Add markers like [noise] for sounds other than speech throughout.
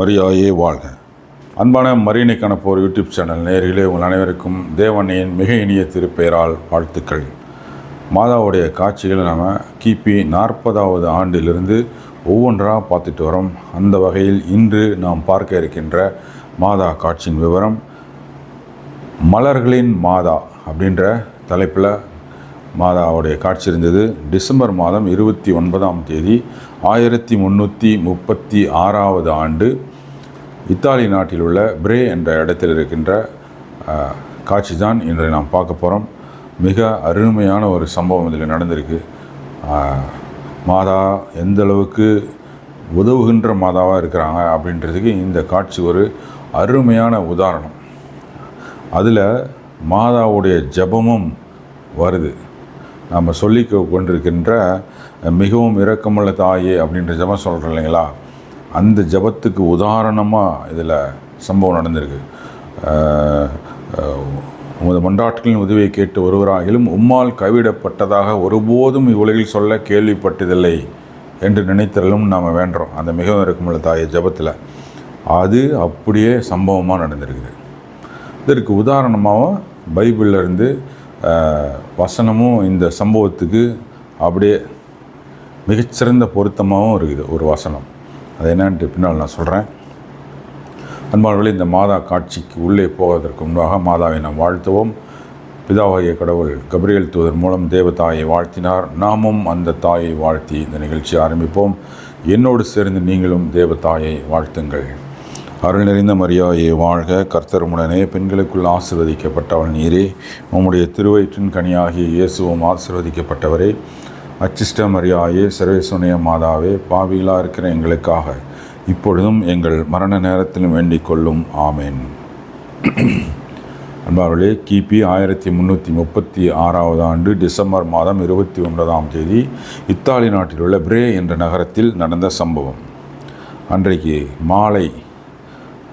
மரியாயே வாழ்க. அன்பான மரியணை கணப்போர் யூடியூப் சேனல் நேர்களே உங்கள் அனைவருக்கும் தேவனையின் மிக இனிய திருப்பெயரால் வாழ்த்துக்கள். மாதாவுடைய காட்சிகளை நாம் கிபி நாற்பதாவது ஆண்டிலிருந்து ஒவ்வொன்றாக பார்த்துட்டு வரோம். அந்த வகையில் இன்று நாம் பார்க்க இருக்கின்ற மாதா காட்சியின் விவரம் மலர்களின் மாதா அப்படின்ற தலைப்பில் மாதாவுடைய காட்சி இருந்தது. டிசம்பர் மாதம் இருபத்தி ஒன்பதாம் தேதி ஆயிரத்தி முந்நூற்றி முப்பத்தி ஆறாவது ஆண்டு இத்தாலி நாட்டில் உள்ள பிரே என்ற இடத்தில் இருக்கின்ற காட்சி தான் இன்று நாம் பார்க்க போகிறோம் மிக அருமையான ஒரு சம்பவம் இதில் நடந்திருக்கு. மாதா எந்த அளவுக்கு உதவுகின்ற மாதாவாக இருக்கிறாங்க அப்படின்றதுக்கு இந்த காட்சி ஒரு அருமையான உதாரணம். அதில் மாதாவுடைய ஜெபமும் வருது. நம்ம சொல்லி கொண்டிருக்கின்ற மிகவும் இரக்கமுள்ள தாயே அப்படின்ற ஜெபம் சொல்கிறோம் இல்லைங்களா? அந்த ஜெபத்துக்கு உதாரணமாக இதில் சம்பவம் நடந்திருக்கு. உமது மண்டாட்களின் உதவியை கேட்டு வருவராகிலும் உம்மால் கைவிடப்பட்டதாக ஒருபோதும் இவ்வுலகில் சொல்ல கேள்விப்பட்டதில்லை என்று நினைத்தலும் நாம் வேண்டுறோம். அந்த மிகவும் இருக்குமில்ல தாய ஜெபத்தில். அது அப்படியே சம்பவமாக நடந்திருக்குது. இதற்கு உதாரணமாகவும் பைபிளிலிருந்து வசனமும் இந்த சம்பவத்துக்கு அப்படியே மிகச்சிறந்த பொருத்தமாகவும் இருக்குது ஒரு வசனம். அது என்னன்ட்டு பின்னால் நான் சொல்கிறேன் அன்பானவர்களே இந்த மாதா காட்சிக்கு உள்ளே போவதற்கு முன்பாக மாதாவை நாம் வாழ்த்துவோம். பிதாவாகிய கடவுள் கபிரியல் தூதர் மூலம் தேவதாயை வாழ்த்தினார். நாமும் அந்த தாயை வாழ்த்தி இந்த நிகழ்ச்சியை ஆரம்பிப்போம். என்னோடு சேர்ந்து நீங்களும் தேவதாயை வாழ்த்துங்கள். அருள் நிறைந்த மரியாதையை வாழ்க. கர்த்தருமுடனே பெண்களுக்குள் ஆசிர்வதிக்கப்பட்டவள் நீரே. உம்முடைய திருவயிற்றின் கனியாகிய இயேசுவும் ஆசிர்வதிக்கப்பட்டவரே. அச்சிஷ்ட மரியாயே சர்வேசுனைய மாதாவே பாவிகளாக இருக்கிற எங்களுக்காக. இப்பொழுதும் எங்கள் மரண நேரத்திலும் வேண்டிக் கொள்ளும். ஆமேன். [clears throat] அன்பார்களே கிபி ஆயிரத்தி முந்நூற்றி முப்பத்தி ஆறாவது ஆண்டு டிசம்பர் மாதம் இருபத்தி ஒன்பதாம் தேதி இத்தாலி நாட்டில் உள்ள பிரே என்ற நகரத்தில் நடந்த சம்பவம். அன்றைக்கு மாலை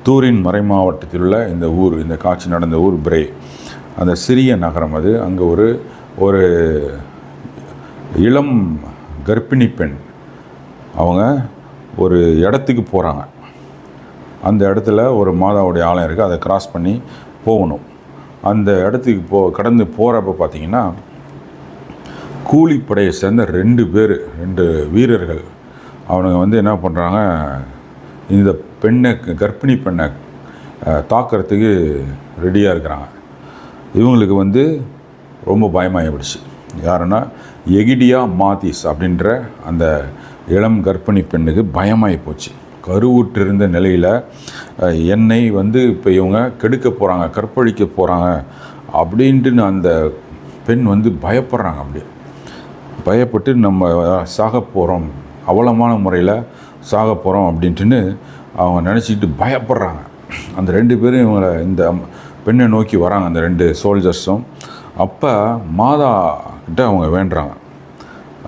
தூரின் மறைமாவட்டத்தில் உள்ள இந்த ஊர் இந்த காட்சி நடந்த ஊர் பிரே. அந்த சிறிய நகரம் அது. அங்கே ஒரு ஒரு இளம் கர்ப்பிணி பெண். அவங்க ஒரு இடத்துக்கு போகிறாங்க அந்த இடத்துல ஒரு மாதாவுடைய ஆலயம் இருக்குது அதை கிராஸ் பண்ணி போகணும். அந்த இடத்துக்கு போ கடந்து போகிறப்ப பார்த்தீங்கன்னா கூலிப்படையை சேர்ந்த ரெண்டு பேர் ரெண்டு வீரர்கள். அவனுங்க வந்து என்ன பண்ணுறாங்க இந்த பெண்ணை கர்ப்பிணி பெண்ணை அஹ், தாக்குறதுக்கு ரெடியாக இருக்கிறாங்க. இவங்களுக்கு வந்து ரொம்ப பயமாகிடுச்சு யாருன்னா எகிடியா மாதிஸ் அப்படின்ற அந்த இளம் கர்ப்பிணி பெண்ணுக்கு பயமாகி போச்சு. கருவுற்றிருந்த நிலையில் என்னை வந்து இப்போ இவங்க கெடுக்க போகிறாங்க கற்பழிக்க போகிறாங்க அப்படின்ட்டு அந்த பெண் வந்து பயப்படுறாங்க அப்படியே. பயப்பட்டு நம்ம சாக போகிறோம் அவலமான முறையில் சாக போகிறோம் அப்படின்ட்டுன்னு அவங்க நினச்சிக்கிட்டு பயப்படுறாங்க. அந்த ரெண்டு பேரும் இவங்களை இந்த பெண்ணை நோக்கி வராங்க அந்த ரெண்டு சோல்ஜர்ஸும் அப்போ மாதா கிட்ட அவங்க வேண்டுறாங்க.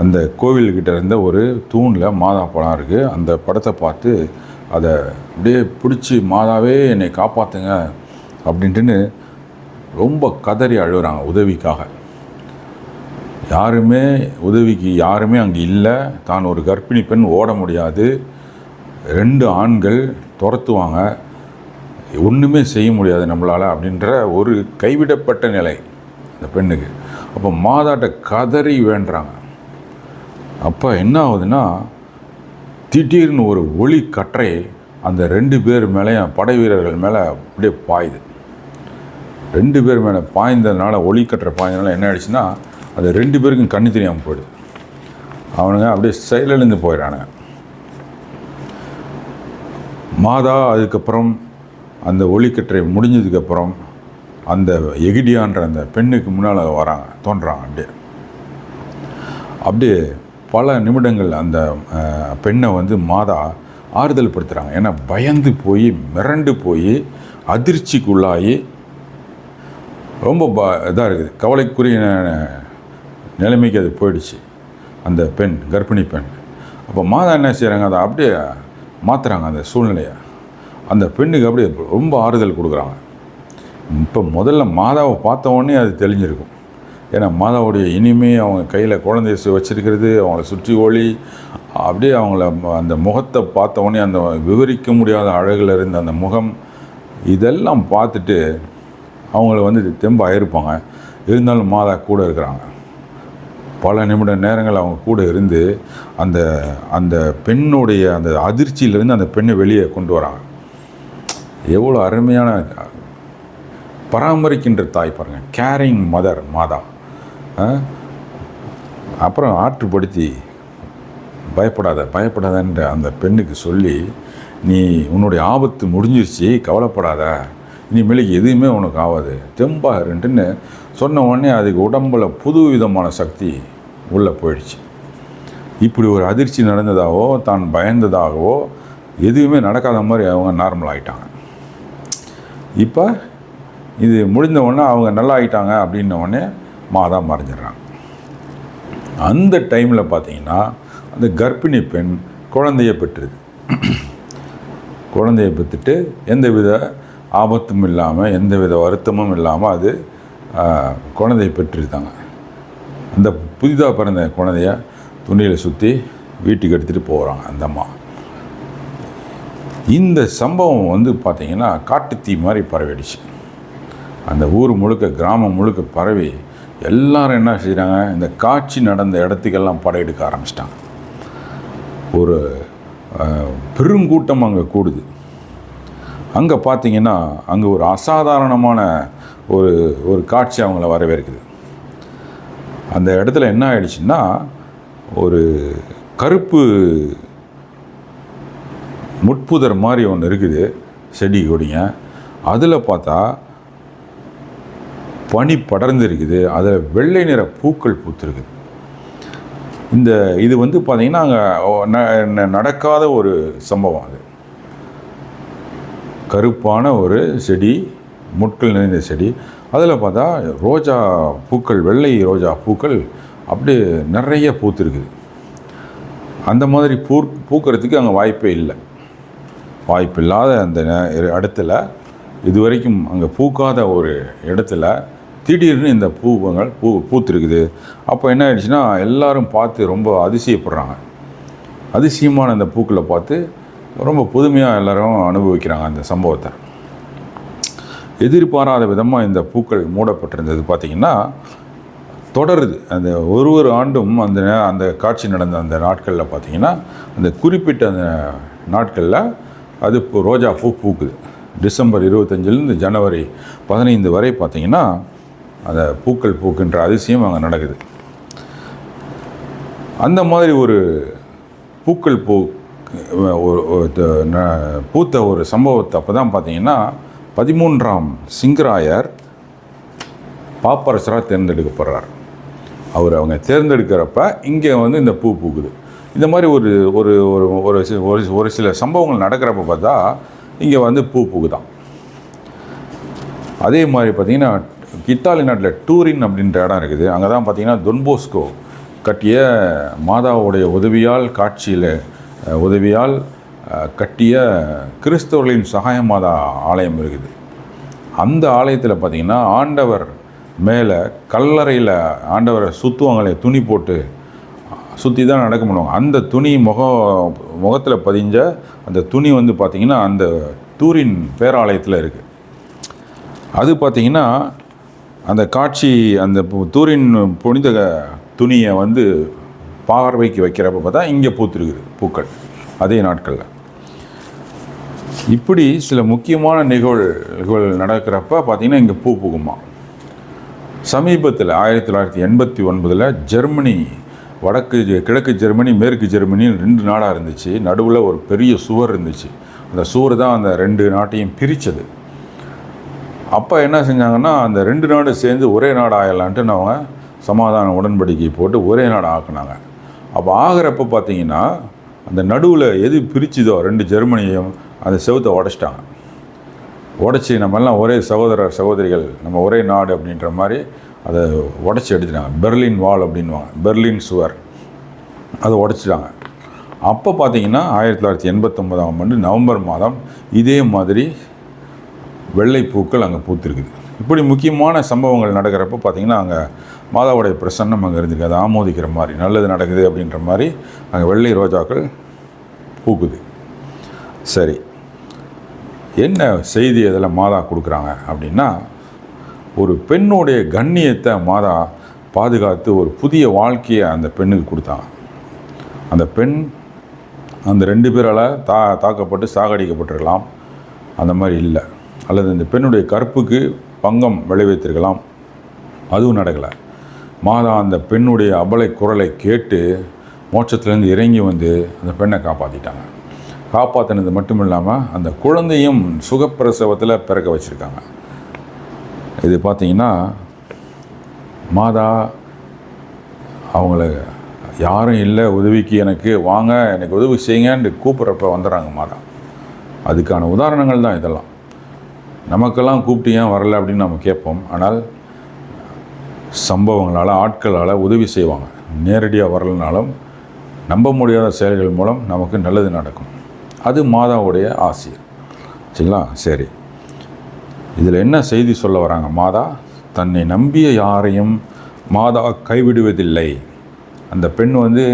அந்த கோவில்கிட்ட இருந்த ஒரு தூணில் மாதா படம் இருக்குது அந்த படத்தை பார்த்து அதை அப்படியே பிடிச்சி மாதாவே என்னை காப்பாற்றுங்க அப்படின்ட்டுன்னு ரொம்ப கதறி அழுகிறாங்க உதவிக்காக. யாருமே உதவிக்கு யாருமே அங்கே இல்லை. தான் ஒரு கர்ப்பிணி பெண் ஓட முடியாது. ரெண்டு ஆண்கள் துரத்துவாங்க. ஒன்றுமே செய்ய முடியாது நம்மளால் அப்படின்ற ஒரு கைவிடப்பட்ட நிலை. இந்த பெண்ணுக்கு. அப்போ மாதாட்ட கதறி வேண்டுறாங்க. அப்போ என்ன ஆகுதுன்னா திடீர்னு ஒரு ஒளி கற்றை அந்த ரெண்டு பேர் மேலேயும் படை வீரர்கள் மேலே அப்படியே பாயுது. ரெண்டு பேர் மேலே பாய்ந்ததுனால ஒளி கற்றை பாய்ந்ததுனால என்ன ஆயிடுச்சுன்னா அது ரெண்டு பேருக்கும் கண்ணு தெரியாமல் போயிடுது. அவனுங்க அப்படியே செயலிழந்து போயிடறானுங்க. மாதா அதுக்கப்புறம் அந்த ஒளிக்கற்றை முடிஞ்சதுக்கப்புறம் அந்த எகிடியான்ற அந்த பெண்ணுக்கு முன்னால் வராங்க தோன்றாங்க அப்படியே. அப்படியே பல நிமிடங்கள் அந்த பெண்ணை வந்து மாதா ஆறுதல் படுத்துகிறாங்க ஏன்னா பயந்து போய் மிரண்டு போய் அதிர்ச்சிக்குள்ளாகி ரொம்ப ப இதாக இருக்குது. கவலைக்குரிய நிலைமைக்கு அது போயிடுச்சு அந்த பெண் கர்ப்பிணி பெண். அப்போ மாதா என்ன செய்கிறாங்க அதை அப்படியே மாற்றுறாங்க அந்த சூழ்நிலையை. அந்த பெண்ணுக்கு அப்படியே ரொம்ப ஆறுதல் கொடுக்குறாங்க. இப்போ முதல்ல மாதாவை பார்த்த உடனே அது தெளிஞ்சிருக்கும். ஏன்னா மாதாவுடைய இனிமே அவங்க கையில் குழந்தைய வச்சுருக்கிறது வச்சிருக்கிறது அவங்கள சுற்றி ஒளி அப்படியே அவங்கள ம- அந்த முகத்தை பார்த்த உடனே அந்த விவரிக்க முடியாத அழகில் இருந்த அந்த முகம் இதெல்லாம் பார்த்துட்டு அவங்கள வந்து தெம்பாக இருப்பாங்க. இருந்தாலும் மாதா கூட இருக்கிறாங்க. பல நிமிட நேரங்கள் அவங்க கூட இருந்து அந்த அந்த பெண்ணுடைய அந்த அதிர்ச்சியிலேருந்து அந்த பெண்ணை வெளியே கொண்டு வராங்க. எவ்வளோ அருமையான பராமரிக்கின்ற தாய் பாருங்கள் கேரிங் மதர் மாதா. ஆ? அப்புறம் ஆற்றுப்படுத்தி பயப்படாத பயப்படாதன்ற அந்த பெண்ணுக்கு சொல்லி நீ உன்னுடைய ஆபத்து முடிஞ்சிருச்சு கவலைப்படாத. இனிமேல் எதுவுமே உனக்கு ஆகாது. தெம்பாக இருன்ட்டுன்னு சொன்ன உடனே அதுக்கு உடம்பில் புது விதமான சக்தி உள்ளே போயிடுச்சு. இப்படி ஒரு அதிர்ச்சி நடந்ததாகவோ தான் பயந்ததாகவோ எதுவுமே நடக்காத மாதிரி அவங்க நார்மல் ஆகிட்டாங்க இப்போ இது முடிந்த உடனே அவங்க நல்லா ஆயிட்டாங்க அப்படின்ன உடனே மாதா மறைஞ்சிடுறாங்க. அந்த டைமில் பார்த்தீங்கன்னா அந்த கர்ப்பிணி பெண் குழந்தைய பெற்றுது. குழந்தைய பெற்றுட்டு எந்தவித ஆபத்தும் இல்லாமல் எந்தவித வருத்தமும் இல்லாமல் அது குழந்தைய பெற்றிருந்தாங்க அந்த புதிதாக பிறந்த குழந்தைய துணியில் சுற்றி வீட்டுக்கு எடுத்துகிட்டு போகிறாங்க அந்த அம்மா. இந்த சம்பவம் வந்து பார்த்திங்கன்னா காட்டுத்தீ மாதிரி பரவிடுச்சு. அந்த ஊர் முழுக்க கிராமம் முழுக்க பரவி எல்லாரும் என்ன செய்கிறாங்க இந்த காட்சி நடந்த இடத்துக்கெல்லாம் படையெடுக்க ஆரம்பிச்சிட்டாங்க. ஒரு பெருங்கூட்டம் அங்கே கூடுது. அங்கே பார்த்தீங்கன்னா அங்கே ஒரு அசாதாரணமான ஒரு ஒரு காட்சி அவங்கள வரவேற்குது. அந்த இடத்துல என்ன ஆயிடுச்சுன்னா ஒரு கருப்பு முட்புதர் மாதிரி ஒன்று இருக்குது செடி கொடிங்க. அதில் பார்த்தா பனி படர்ந்து இருக்குது அதில் வெள்ளை நிற பூக்கள் பூத்திருக்குது இந்த இது வந்து பார்த்தீங்கன்னா அங்கே நடக்காத ஒரு சம்பவம் அது. கருப்பான ஒரு செடி முட்கள் நிறைந்த செடி. அதில் பார்த்தா ரோஜா பூக்கள் வெள்ளை ரோஜா பூக்கள் அப்படியே நிறைய பூத்திருக்குது. அந்த மாதிரி பூ பூக்கிறதுக்கு அங்கே வாய்ப்பே இல்லை. வாய்ப்பு இல்லாத அந்த நே- இடத்துல இதுவரைக்கும் அங்கே பூக்காத ஒரு இடத்துல திடீர்னு இந்த பூவங்கள் பூ பூத்திருக்குது. அப்போ என்ன ஆயிடுச்சுன்னா எல்லாரும் பார்த்து ரொம்ப அதிசயப்படுறாங்க. அதிசயமான அந்த பூக்களை பார்த்து ரொம்ப புதுமையாக எல்லாரும் அனுபவிக்கிறாங்க அந்த சம்பவத்தை. எதிர்பாராத விதமாக இந்த பூக்கள் மூடப்பட்டிருந்தது பார்த்திங்கன்னா தொடருது. அந்த ஒரு ஒரு ஆண்டும் அந்த அந்த காட்சி நடந்த அந்த நாட்களில் பார்த்திங்கன்னா அந்த குறிப்பிட்ட அந்த நாட்களில் அது இப்போ ரோஜா பூ பூக்குது. டிசம்பர் இருபத்தஞ்சிலேருந்து ஜனவரி பதினைந்து வரை பார்த்திங்கன்னா அந்த பூக்கள் பூக்கின்ற அதிசயம் அங்கே நடக்குது. அந்த மாதிரி ஒரு பூக்கள் பூ ஒரு ந- பூத்த ஒரு சம்பவத்தை அப்போ தான் பார்த்தீங்கன்னா பதிமூன்றாம் சிங்கராயர் பாப்பரசராக தேர்ந்தெடுக்கப்படுறார். அவர் அவங்க தேர்ந்தெடுக்கிறப்ப இங்கே வந்து இந்த பூ பூக்குது. இந்த மாதிரி ஒரு ஒரு ஒரு ஒரு ஒரு ஒரு சில சம்பவங்கள் நடக்கிறப்ப பார்த்தா இங்கே வந்து பூ பூக்குதான். அதே மாதிரி பார்த்தீங்கன்னா இத்தாலி நாட்டில் டூரின் அப்படின்ற இடம் இருக்குது. அங்கே தான் பார்த்தீங்கன்னா தொன்போஸ்கோ கட்டிய மாதாவுடைய உதவியால் காட்சியில் உதவியால் கட்டிய கிறிஸ்தவர்களின் சகாய மாதா ஆலயம் இருக்குது. அந்த ஆலயத்தில் பார்த்திங்கன்னா ஆண்டவர் மேலே கல்லறையில் ஆண்டவரை சுற்றுவாங்களே துணி போட்டு சுற்றி தான் நடக்க முடியும் அந்த துணி முகம் முகத்தில் பதிஞ்ச அந்த துணி வந்து பார்த்திங்கன்னா அந்த தூரின் பேராலயத்தில் இருக்குது அது பார்த்திங்கன்னா அந்த காட்சி அந்த தூரின் புனித துணியை வந்து பார்வைக்கு வைக்கிறப்ப பார்த்தா இங்கே பூத்திருக்குது பூக்கள் அதே நாட்களில். இப்படி சில முக்கியமான நிகழ்வுகள் நடக்கிறப்ப பார்த்திங்கன்னா இங்கே பூ புகுமா. சமீபத்தில் ஆயிரத்தி தொள்ளாயிரத்தி எண்பத்தி ஒன்பதில் ஜெர்மனி வடக்கு கிழக்கு ஜெர்மனி மேற்கு ஜெர்மனின்னு ரெண்டு நாடாக இருந்துச்சு. நடுவில் ஒரு பெரிய சுவர் இருந்துச்சு. அந்த சுவர் தான் அந்த ரெண்டு நாட்டையும் பிரித்தது அப்போ என்ன செஞ்சாங்கன்னா அந்த ரெண்டு நாடு சேர்ந்து ஒரே நாடு ஆகலான்ட்டு அவங்க சமாதான உடன்படிக்கை போட்டு ஒரே நாடு ஆக்குனாங்க. அப்போ ஆகிறப்ப பார்த்தீங்கன்னா அந்த நடுவில் எது பிரிச்சுதோ ரெண்டு ஜெர்மனியும் அந்த செவத்தை உடச்சிட்டாங்க. உடச்சி நம்மெல்லாம் ஒரே சகோதரர் சகோதரிகள் நம்ம ஒரே நாடு அப்படின்ற மாதிரி அதை உடச்சி எடுத்துட்டாங்க. பெர்லின் வால் அப்படின்வாங்க பெர்லின் சுவர். அதை உடச்சிட்டாங்க. அப்போ பார்த்தீங்கன்னா ஆயிரத்தி தொள்ளாயிரத்தி எண்பத்தொம்போதாம் ஆண்டு நவம்பர் மாதம் இதே மாதிரி வெள்ளை பூக்கள் அங்கே பூத்திருக்குது இப்படி முக்கியமான சம்பவங்கள் நடக்கிறப்போ பார்த்தீங்கன்னா அங்கே மாதாவுடைய பிரசன்னம் அங்கே இருந்திருக்கு. அதை ஆமோதிக்கிற மாதிரி நல்லது நடக்குது அப்படின்ற மாதிரி அங்கே வெள்ளை ரோஜாக்கள் பூக்குது. சரி. என்ன செய்தி அதில் மாதா கொடுக்குறாங்க அப்படின்னா ஒரு பெண்ணுடைய கண்ணியத்தை மாதா பாதுகாத்து ஒரு புதிய வாழ்க்கையை அந்த பெண்ணுக்கு கொடுத்தாங்க. அந்த பெண் அந்த ரெண்டு பேரால் தா தாக்கப்பட்டு சாகடிக்கப்பட்டிருக்கலாம். அந்த மாதிரி இல்லை. அல்லது இந்த பெண்ணுடைய கற்புக்கு பங்கம் விளைவித்திருக்கலாம். அதுவும் நடக்கலை. மாதா அந்த பெண்ணுடைய அபலை குரலை கேட்டு மோட்சத்திலேருந்து இறங்கி வந்து அந்த பெண்ணை காப்பாற்றிட்டாங்க காப்பாற்றினது மட்டும் இல்லாமல் அந்த குழந்தையும் சுகப்பிரசவத்தில் பிறக்க வச்சுருக்காங்க. இது பார்த்தீங்கன்னா மாதா அவங்கள யாரும் இல்லை உதவிக்கு எனக்கு வாங்க எனக்கு உதவி செய்யுங்கன்னு கூப்பிட்றப்ப வந்துடுறாங்க மாதா. அதுக்கான உதாரணங்கள் தான் இதெல்லாம். நமக்கெல்லாம் கூப்பிட்டு ஏன் வரல அப்படின்னு நம்ம கேட்போம். ஆனால் சம்பவங்களால் ஆட்களால் உதவி செய்வாங்க. நேரடியாக வரலனாலும் நம்ப முடியாத செயல்கள் மூலம் நமக்கு நல்லது நடக்கும். அது மாதாவுடைய ஆசை சரிங்களா? சரி. இதில் என்ன செய்தி சொல்ல வராங்க? மாதா தன்னை நம்பிய யாரையும் மாதா கைவிடுவதில்லை. அந்த பெண் வந்து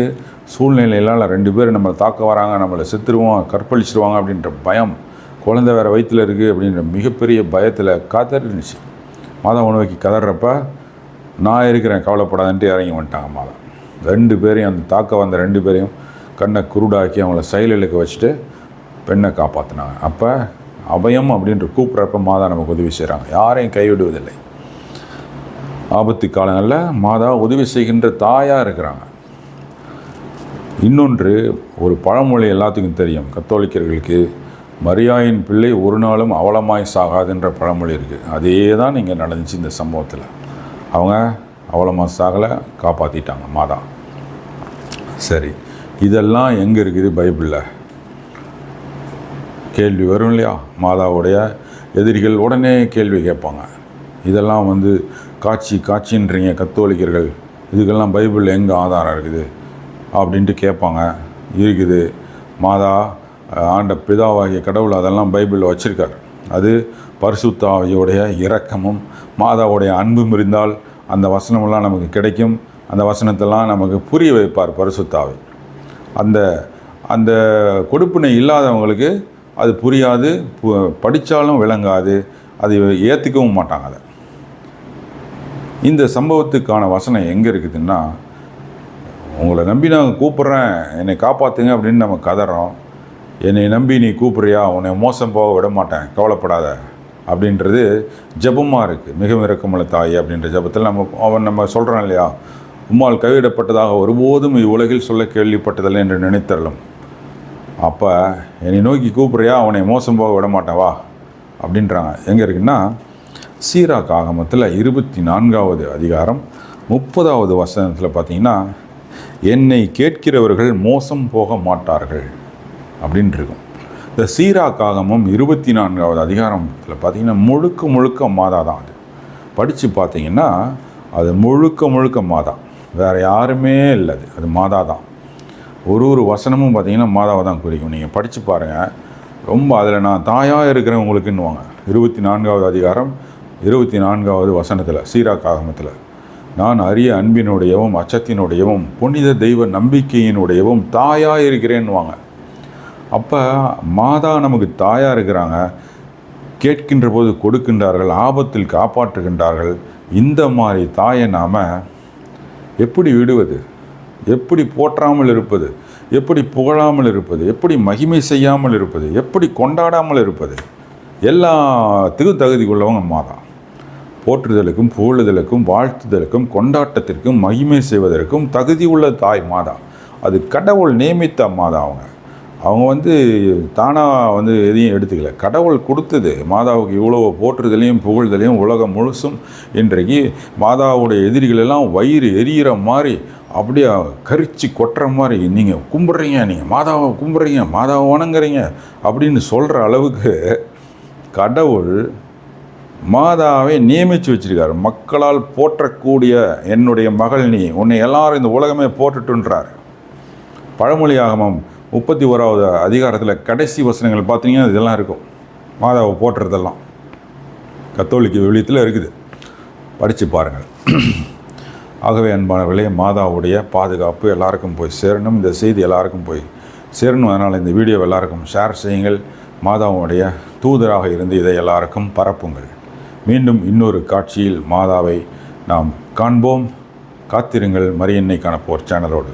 சூழ்நிலையிலால் ரெண்டு பேர் நம்மளை தாக்க வராங்க நம்மளை செத்துருவோம் கற்பழிச்சிருவாங்க அப்படின்ற பயம் குழந்தை வேறு வயிற்றில் இருக்குது அப்படின்ற மிகப்பெரிய பயத்தில் காத்திருந்துச்சு மாதா உணவைக்கு கதறப்ப நான் இருக்கிறேன் கவலைப்படாதன்ட்டு இறங்கி வந்துட்டாங்க மாதா. ரெண்டு பேரையும் அந்த தாக்க வந்த ரெண்டு பேரையும் கண்ணை குருடாக்கி அவங்கள செயலுக்கு வச்சுட்டு பெண்ணை காப்பாற்றினாங்க அப்போ அபயம் அப்படின்ற கூப்பிட்றப்ப மாதா நமக்கு உதவி செய்கிறாங்க யாரையும் கைவிடுவதில்லை. ஆபத்து காலங்களில் மாதா உதவி செய்கின்ற தாயாக இருக்கிறாங்க. இன்னொன்று ஒரு பழமொழி எல்லாத்துக்கும் தெரியும். கத்தோலிக்கர்களுக்கு மரியாயின் பிள்ளை ஒரு நாளும் அவலமாய் சாகாதுன்ற பழமொழி இருக்குது அதே தான் இங்கே நடந்துச்சு இந்த சம்பவத்தில். அவங்க அவலமாக சாகலை காப்பாற்றிட்டாங்க மாதா. சரி இதெல்லாம் எங்கே இருக்குது பைபிளில்? கேள்வி வரும் இல்லையா? மாதாவுடைய எதிரிகள் உடனே கேள்வி கேட்பாங்க. இதெல்லாம் வந்து காட்சி காட்சின்றீங்க கத்தோலிக்கர்கள். இதுக்கெல்லாம் பைபிளில் எங்கே ஆதாரம் இருக்குது? அப்படின்ட்டு கேட்பாங்க. இருக்குது. மாதா ஆண்ட பிதாவாகிய கடவுள் அதெல்லாம் பைபிளில் வச்சுருக்கார். அது பரிசுத்தாவையுடைய இரக்கமும் மாதாவுடைய அன்பும் இருந்தால் அந்த வசனமெல்லாம் நமக்கு கிடைக்கும். அந்த வசனத்தெல்லாம் நமக்கு புரிய வைப்பார் பரிசுத்தாவை. அந்த அந்த கொடுப்பினை இல்லாதவங்களுக்கு அது புரியாது பு- படித்தாலும் விளங்காது அது ஏற்றுக்கவும் மாட்டாங்க அதை. இந்த சம்பவத்துக்கான வசனம் எங்கே இருக்குதுன்னா உங்களை நம்பி நான் கூப்பிட்றேன் என்னை காப்பாற்றுங்க அப்படின்னு நம்ம கதறோம். என்னை நம்பி நீ கூப்பிட்றியா? உன்னை மோசம் போக விட மாட்டேன். கவலைப்படாத. அப்படின்றது ஜெபமாக இருக்குது மிக இறக்கமுள்ள தாய் அப்படின்ற ஜெபத்தில் நம்ம அவன் நம்ம சொல்கிறோம் இல்லையா? உம்மால் கைவிடப்பட்டதாக ஒருபோதும் இவ்வுலகில் சொல்ல கேள்விப்பட்டதில்லை என்று நினைத்தரலும். அப்போ என்னை நோக்கி கூப்பிட்றியா? அவனை மோசம் போக விட மாட்டேன். வா. அப்படின்றாங்க. எங்கே இருக்குன்னா சீராக் ஆகமத்தில் இருபத்தி நான்காவது அதிகாரம் முப்பதாவது வசனத்தில் பார்த்தீங்கன்னா என்னை கேட்கிறவர்கள் மோசம் போக மாட்டார்கள். அப்படின்ட்டு இருக்கும் இந்த சீரா ஆகமம் இருபத்தி நான்காவது அதிகாரத்தில் பார்த்தீங்கன்னா முழுக்க முழுக்க மாதா தான் அது. படித்து பார்த்தீங்கன்னா அது முழுக்க முழுக்க மாதா. வேறு யாருமே இல்லை அது. அது மாதா தான். ஒரு ஒரு வசனமும் பார்த்தீங்கன்னா மாதாவை தான் குறிக்கும். நீங்கள் படித்து பாருங்கள் ரொம்ப அதில் நான் தாயாக இருக்கிறவங்களுக்குன்னுவாங்க இருபத்தி நான்காவது அதிகாரம் இருபத்தி நான்காவது வசனத்தில் சீரா காகமத்தில் நான் அரிய அன்பினுடையவும் அச்சத்தினுடையவும் புனித தெய்வ நம்பிக்கையினுடையவும் தாயாக இருக்கிறேன்னுவாங்க. அப்போ மாதா நமக்கு தாயாக இருக்கிறாங்க. கேட்கின்ற போது கொடுக்கின்றார்கள் ஆபத்தில் காப்பாற்றுகின்றார்கள். இந்த மாதிரி தாயை நாம் எப்படி விடுவது? எப்படி போற்றாமல் இருப்பது? எப்படி புகழாமல் இருப்பது? எப்படி மகிமை செய்யாமல் இருப்பது? எப்படி கொண்டாடாமல் இருப்பது? எல்லா திகு தகுதி உள்ளவங்க மாதா. போற்றுதலுக்கும் புகழுதலுக்கும் வாழ்த்துதலுக்கும் கொண்டாட்டத்திற்கும் மகிமை செய்வதற்கும் தகுதி உள்ள தாய் மாதா. அது கடவுள் நியமித்த மாதா அவங்க. அவங்க வந்து தானாக வந்து எதையும் எடுத்துக்கல. கடவுள் கொடுத்தது மாதாவுக்கு இவ்வளோ போற்றுதலையும் புகழ்தலையும் உலகம் முழுசும் இன்றைக்கு மாதாவுடைய எதிரிகளெல்லாம் வயிறு எரியிற மாதிரி அப்படியே கரிச்சு கொட்டுற மாதிரி நீங்கள் கும்பிட்றீங்க நீங்கள் மாதாவை கும்பிட்றீங்க மாதாவை வணங்குறீங்க அப்படின்னு சொல்கிற அளவுக்கு கடவுள் மாதாவை நியமித்து வச்சிருக்காரு. மக்களால் போற்றக்கூடிய என்னுடைய மகள் நீ உன்னை எல்லாரும் இந்த உலகமே போட்டுட்டுன்றார் பழமொழி ஆகமம் முப்பத்தி ஓராவது அதிகாரத்தில் கடைசி வசனங்கள் பார்த்தீங்கன்னா இதெல்லாம் இருக்கும். மாதாவை போட்டுறதெல்லாம் கத்தோலிக்க விவிலியத்தில் இருக்குது. படித்து பாருங்கள். ஆகவே அன்பானவர்களே மாதாவுடைய பாதுகாப்பு எல்லாருக்கும் போய் சேரணும். இந்த செய்தி எல்லாருக்கும் போய் சேரணும். அதனால் இந்த வீடியோ எல்லாருக்கும் ஷேர் செய்யுங்கள். மாதாவுடைய தூதராக இருந்து இதை எல்லாருக்கும் பரப்புங்கள். மீண்டும் இன்னொரு காட்சியில் மாதாவை நாம் காண்போம். காத்திருங்கள். மரியன்னை காணப்போர் சேனலோடு.